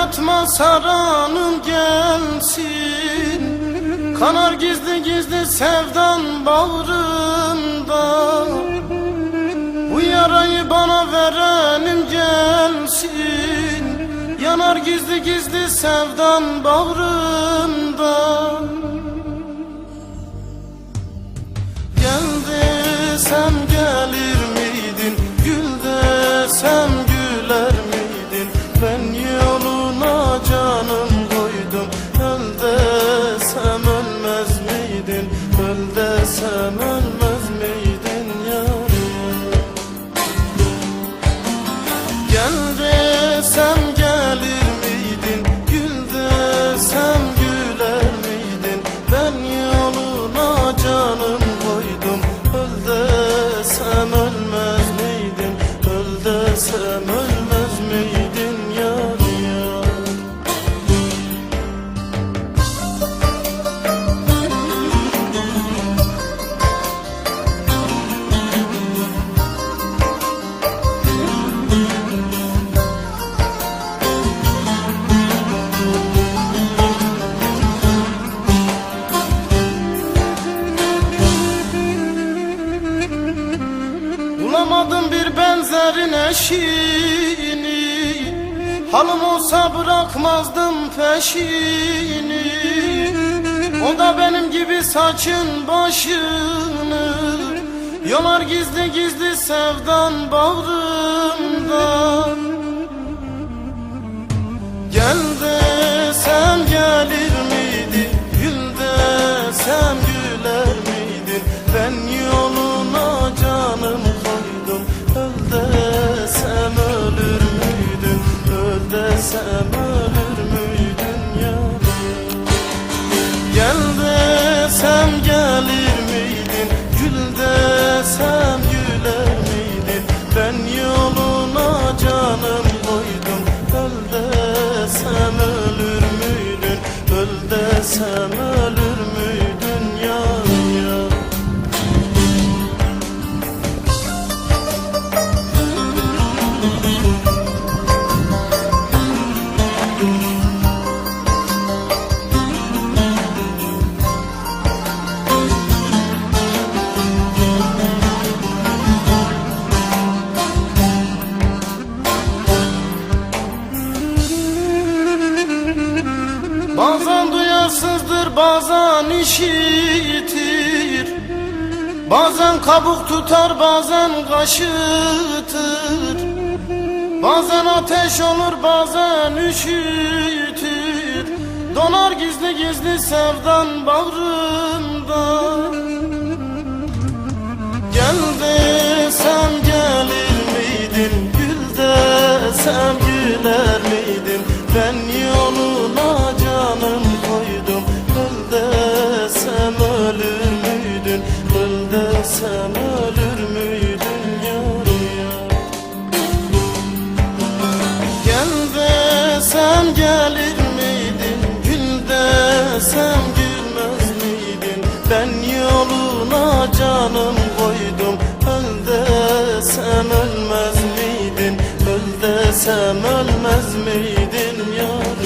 Yanıma saranım gelsin. Kanar gizli gizli sevdan bağrımda Bu yarayı bana verenim gelsin. Yanar gizli gizli sevdan bağrımda benzerin eşini Halım olsa bırakmazdım peşini. O da benim gibi saçın başını Yolar gizli gizli sevdan bağrımda Gel Bazen duyarsızdır bazen işitir. Bazen kabuk tutar bazen kaşıtır. Bazen ateş olur bazen üşütür. Donar gizli gizli sevdan bağrımda. Gel desem gelir miydin? Gül desem Desem ölür müydün yar yar Gel desem gelir miydin? Gül desem gülmez miydin? Ben yoluna canım koydum. Öl desem ölmez miydin? Öl desem ölmez miydin yar